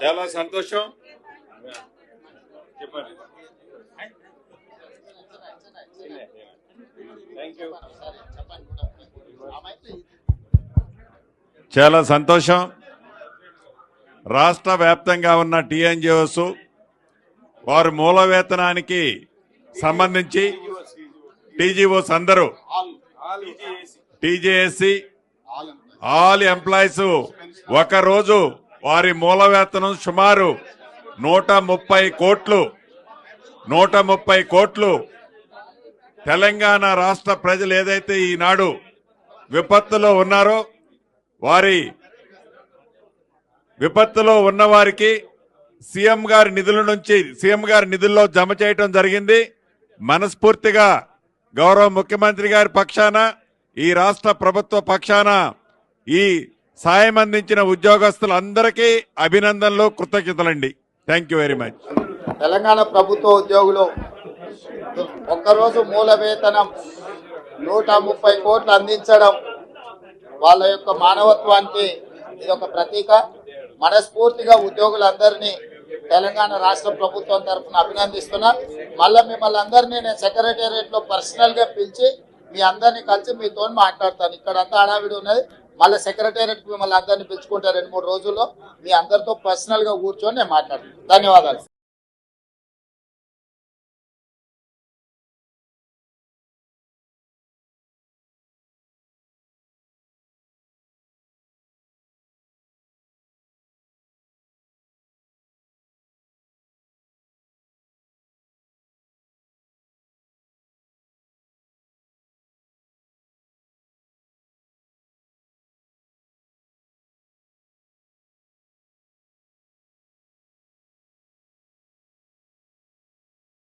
చాలా సంతోషం. చెప్పండి. చాలా సంతోషం. రాష్ట్ర వ్యాప్తంగా ఉన్న టీఎన్జిఓస్ వారి మూల వేతనానికి సంబంధించి టీజీఓస్ అందరూ టీజేఎస్సి ఆల్ ఎంప్లాయీస్ ఒక రోజు వారి మూల వేతనం సుమారు నూట ముప్పై కోట్లు. నూట ముప్పై కోట్లు. తెలంగాణ రాష్ట్ర ప్రజలు ఏదైతే ఈనాడు విపత్తులో ఉన్నారో వారి విపత్తులో ఉన్న వారికి సీఎం గారి నిధుల నుంచి సీఎం గారి నిధుల్లో జమ చేయటం జరిగింది. మనస్ఫూర్తిగా గౌరవ ముఖ్యమంత్రి గారి పక్షాన ఈ రాష్ట్ర ప్రభుత్వ పక్షాన ఈ సాయం అందించిన ఉద్యోగస్తులందరికీ అభినందనలు కృతజ్ఞతలండి. Thank you very much Telangana ప్రభుత్వ ఉద్యోగులు ఒక్కరోజు మూల వేతనం నూట ముప్పై కోట్లు అందించడం వాళ్ళ యొక్క మానవత్వానికి ఇది ఒక ప్రతీక. మనస్ఫూర్తిగా ఉద్యోగులందరినీ తెలంగాణ రాష్ట్ర ప్రభుత్వం తరఫున అభినందిస్తున్నా. మళ్ళీ మిమ్మల్ని అందరినీ నేను సెక్రటేరియట్లో పర్సనల్గా పిలిచి మీ అందరినీ కలిసి మీతో మాట్లాడతాను. ఇక్కడ అంతా హడావిడి ఉన్నది. మళ్ళీ సెక్రటేరియట్ మిమ్మల్ని అందరినీ పిలుచుకుంటా రెండు మూడు రోజుల్లో మీ అందరితో పర్సనల్గా కూర్చొని నేను మాట్లాడతాను ధన్యవాదాలు.